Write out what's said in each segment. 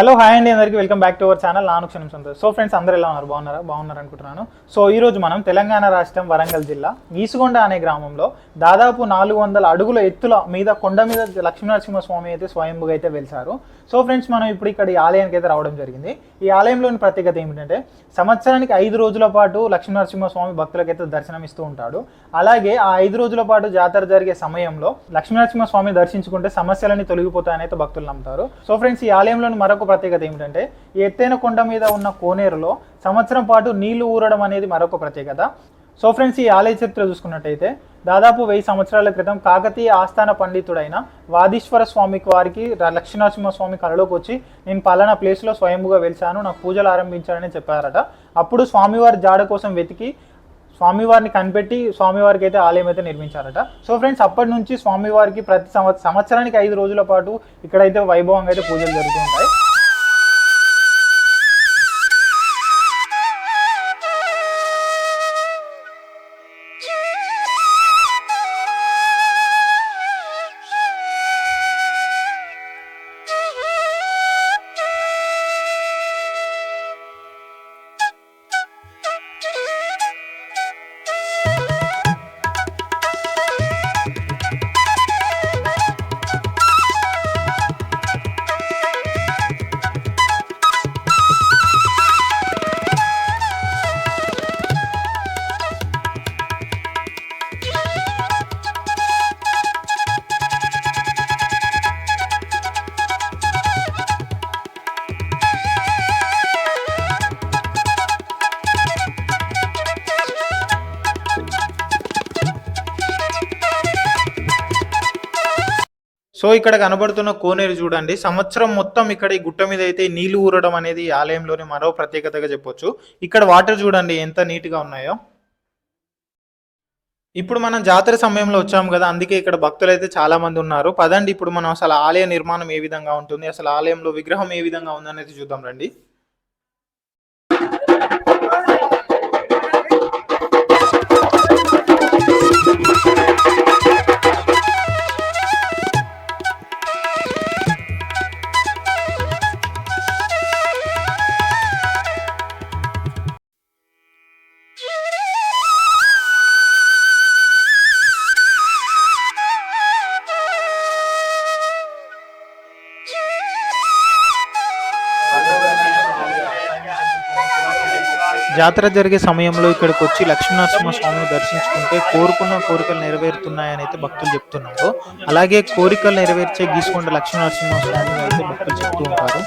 Hello hi అండి అందరికీ. Welcome back to our channel నాను క్షణం సంతోష్. సో ఫ్రెండ్స్ అందరూ ఎలా ఉన్నారు? బాగున్నారా? బాగున్నారు అనుకుంటున్నాను. సో ఈ రోజు మనం తెలంగాణ రాష్ట్రం వరంగల్ జిల్లా ఈసుగొండ అనే గ్రామంలో దాదాపు నాలుగు వందల అడుగుల ఎత్తుల మీద కొండ మీద లక్ష్మీనరసింహ స్వామి అయితే స్వయంభుగా అయితే వెలిసారు సో ఫ్రెండ్స్ మనం ఇప్పుడు ఇక్కడ ఈ ఆలయానికి అయితే రావడం జరిగింది. ఈ ఆలయంలోని ప్రత్యేకత ఏమిటంటే సంవత్సరానికి ఐదు రోజుల పాటు లక్ష్మీనరసింహ స్వామి భక్తులకైతే దర్శనం ఇస్తూ ఉంటాడు. అలాగే ఆ ఐదు రోజుల పాటు జాతర జరిగే సమయంలో లక్ష్మీనరసింహ స్వామి దర్శించుకుంటే సమస్యలన్నీ తొలగిపోతాయని అయితే భక్తులు నమ్ముతారు. సో ఫ్రెండ్స్ ఈ ఆలయంలోని మరొక ప్రత్యేకత ఏమిటంటే ఈ ఎత్తైన కొండ మీద ఉన్న కోనేరులో సంవత్సరం పాటు నీళ్ళు ఊరడం అనేది మరొక ప్రత్యేకత. సో ఫ్రెండ్స్ ఈ ఆలయ చరిత్ర చూసుకున్నట్టయితే దాదాపు వెయ్యి సంవత్సరాల క్రితం కాకతీయ ఆస్థాన పండితుడైన వాదీశ్వర స్వామికి వారికి ర- లక్ష్మీనరసింహ స్వామి కళలోకి వచ్చి నేను పలానా ప్లేస్లో స్వయంగా వెలిశాను నాకు పూజలు ఆరంభించానని చెప్పారట. అప్పుడు స్వామివారి జాడ కోసం వెతికి స్వామివారిని కనిపెట్టి స్వామివారికి అయితే ఆలయం అయితే నిర్మించారట. సో ఫ్రెండ్స్ అప్పటి నుంచి స్వామివారికి ప్రతి సంవత్స సంవత్సరానికి ఐదు రోజుల పాటు ఇక్కడైతే వైభవంగా అయితే పూజలు జరుగుతూ ఉంటాయి. సో ఇక్కడ కనబడుతున్న కోనేరు చూడండి. సంవత్సరం మొత్తం ఇక్కడ ఈ గుట్ట మీద అయితే నీళ్ళు ఊరడం అనేది ఆలయంలోని మరో ప్రత్యేకతగా చెప్పొచ్చు. ఇక్కడ వాటర్ చూడండి ఎంత నీట్గా ఉన్నాయో. ఇప్పుడు మనం జాతర సమయంలో వచ్చాము కదా అందుకే ఇక్కడ భక్తులు అయితే చాలా మంది ఉన్నారు. పదండి ఇప్పుడు మనం అసలు ఆలయ నిర్మాణం ఏ విధంగా ఉంటుంది అసలు ఆలయంలో విగ్రహం ఏ విధంగా ఉందనేది చూద్దాం రండి. జాతర జరిగే సమయంలో ఇక్కడికి వచ్చి లక్ష్మీనరసింహ స్వామిని దర్శించుకుంటే కోరుకున్న కోరికలు నెరవేరుతున్నాయని అయితే భక్తులు చెప్తున్నారు. అలాగే కోరికలు నెరవేర్చే గీసుకొండ లక్ష్మీనరసింహ స్వామిని అయితే భక్తులు చెప్తూ ఉంటారు.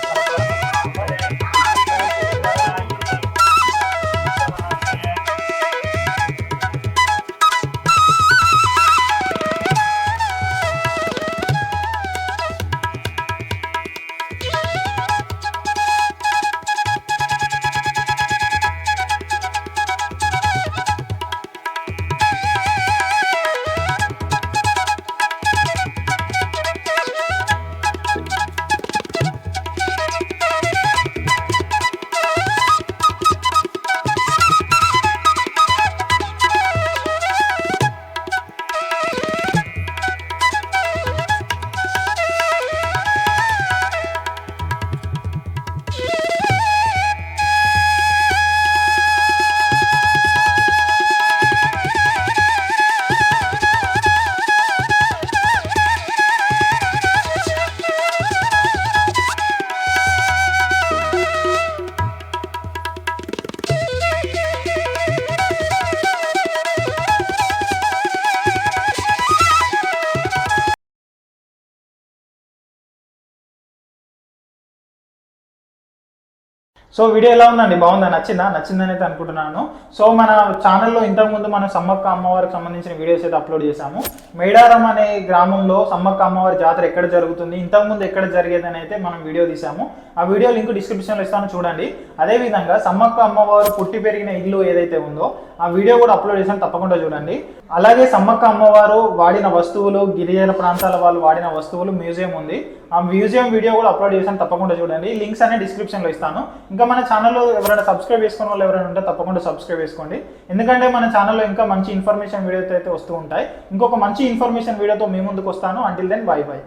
సో వీడియో ఎలా ఉందండి? బాగుందా? నచ్చిందా? నచ్చిందని అయితే అనుకుంటున్నాను. సో మన ఛానల్లో ఇంతకుముందు మనం సమ్మక్క అమ్మవారికి సంబంధించిన వీడియోస్ అయితే అప్లోడ్ చేశాము. మేడారం అనే గ్రామంలో సమ్మక్క అమ్మవారి జాతర ఎక్కడ జరుగుతుంది? ఇంతకుముందు ఎక్కడ జరిగేదని అయితే మనం వీడియో తీసాము ఆ వీడియో లింక్ డిస్క్రిప్షన్లో ఇస్తాను చూడండి. అదేవిధంగా సమ్మక్క అమ్మవారు పుట్టి పెరిగిన ఇల్లు ఏదైతే ఉందో ఆ వీడియో కూడా అప్లోడ్ చేశాను తప్పకుండా చూడండి. అలాగే సమ్మక్క అమ్మవారు వాడిన వస్తువులు గిరిజన ప్రాంతాల వాళ్ళు వాడిన వస్తువులు మ్యూజియం ఉంది. ఆ మ్యూజియం వీడియో కూడా అప్లోడ్ చేశాను తప్పకుండా చూడండి. లింక్స్ అనే డిస్క్రిప్షన్లో ఇస్తాను. ఇంకా మన ఛానల్లో ఎవరైనా సబ్స్క్రైబ్ చేసుకున్న వాళ్ళు ఎవరైనా ఉంటే తప్పకుండా సబ్స్క్రైబ్ చేసుకోండి. ఎందుకంటే మన ఛానల్లో ఇంకా మంచి ఇన్ఫర్మేషన్ వీడియోతో అయితే వస్తూ ఉంటాయి. ఇంకొక మంచి ఇన్ఫర్మేషన్ వీడియోతో మీ ముందుకు వస్తాను. Until then by by